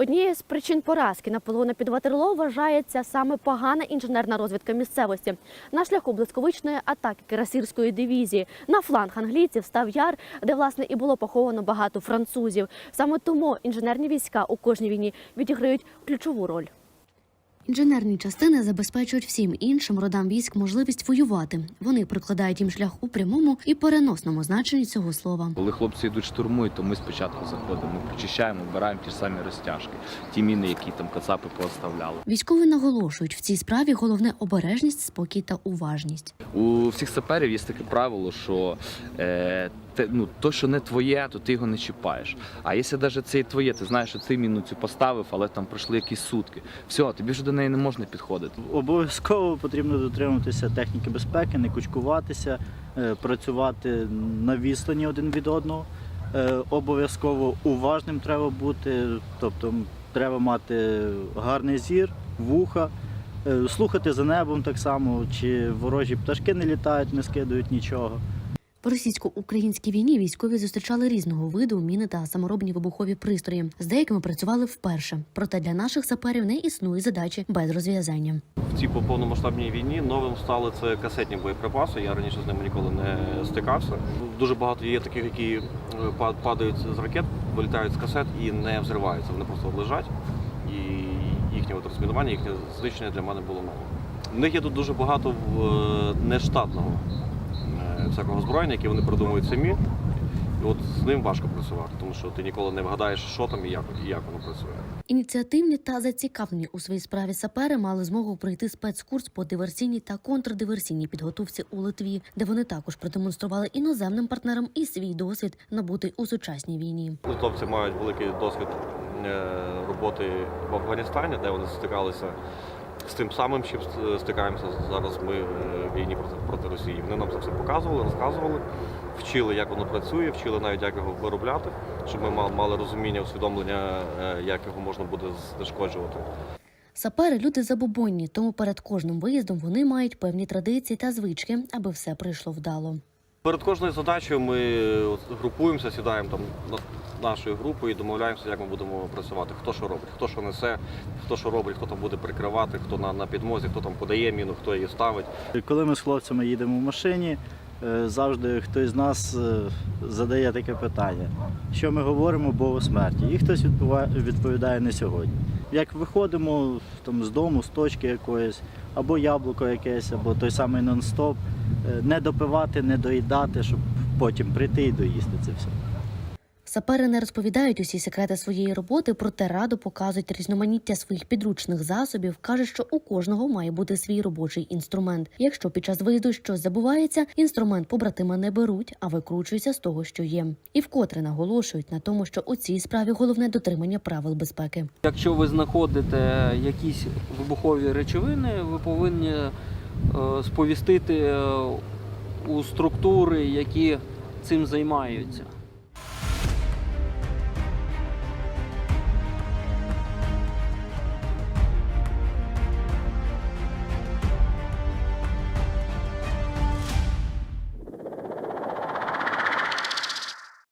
Однією з причин поразки Наполеона під Ватерло вважається саме погана інженерна розвідка місцевості. На шляху блисковичної атаки Кирасірської дивізії на фланг англійців став яр, де власне і було поховано багато французів. Саме тому інженерні війська у кожній війні відіграють ключову роль. Інженерні частини забезпечують всім іншим родам військ можливість воювати. Вони прикладають їм шлях у прямому і переносному значенні цього слова. Коли хлопці йдуть штурмують, то ми спочатку заходимо, ми прочищаємо, вбираємо ті ж самі розтяжки, ті міни, які там кацапи поставляли. Військові наголошують, в цій справі головне обережність, спокій та уважність. У всіх саперів є таке правило, що е, те, ну, то, що не твоє, то ти його не чіпаєш. А якщо навіть це і твоє, ти знаєш, що ти міну цю поставив, але там пройшли якісь сутки. Все, тобі вже до неї не можна підходити. Обов'язково потрібно дотримуватися техніки безпеки, не кучкуватися, е, працювати на відстані один від одного. Е, Обов'язково уважним треба бути, тобто треба мати гарний зір, вуха, е, слухати за небом так само, чи ворожі пташки не літають, не скидують нічого. В російсько-українській війні військові зустрічали різного виду міни та саморобні вибухові пристрої. З деякими працювали вперше. Проте для наших саперів не існує задачі без розв'язання. В цій повномасштабній війні новим стали це касетні боєприпаси. Я раніше з ними ніколи не стикався. Дуже багато є таких, які е, падають з ракет, вилітають з касет і не взриваються. Вони просто лежать. І їхнє от розмінування, їхнє знищення для мене було нове. В них є тут дуже багато е, нештатного всякого озброєння, яке вони придумують самі. І от з ним важко працювати, тому що ти ніколи не вгадаєш, що там і як, і як воно працює. Ініціативні та зацікавлені у своїй справі сапери мали змогу пройти спецкурс по диверсійній та контрдиверсійній підготовці у Литві, де вони також продемонстрували іноземним партнерам і свій досвід набутий у сучасній війні. Литовці мають великий досвід е, роботи в Афганістані, де вони стикалися з тим самим, чим стикаємося зараз ми е, в війні проти, Росії. Вони нам це все показували, розказували, вчили, як воно працює, вчили навіть, як його виробляти, щоб ми мали- розуміння, усвідомлення, е, як його можна буде знешкоджувати. Сапери люди забобонні, тому перед кожним виїздом вони мають певні традиції та звички, аби все прийшло вдало. Перед кожною задачею ми групуємося, сідаємо там на- нашою групою і домовляємося, як ми будемо працювати. Хто що робить, хто що несе, хто що робить, хто там буде прикривати, хто на, на підмозі, хто там подає міну, хто її ставить. Коли ми з хлопцями їдемо в машині, е, завжди хтось з нас е, задає таке питання, що ми говоримо Богу смерті, і хтось відповідає не сьогодні. Як виходимо там, з дому, з точки якоїсь, або яблуко якесь, або той самий нон-стоп, не допивати, не доїдати, щоб потім прийти і доїсти це все. Сапери не розповідають усі секрети своєї роботи, проте радо показують різноманіття своїх підручних засобів. кажуть, що у кожного має бути свій робочий інструмент. Якщо під час виїзду щось забувається, інструмент побратима не беруть, а викручуються з того, що є. І вкотре наголошують на тому, що у цій справі головне дотримання правил безпеки. Якщо ви знаходите якісь вибухові речовини, ви повинні е, сповістити е, у структури, які цим займаються.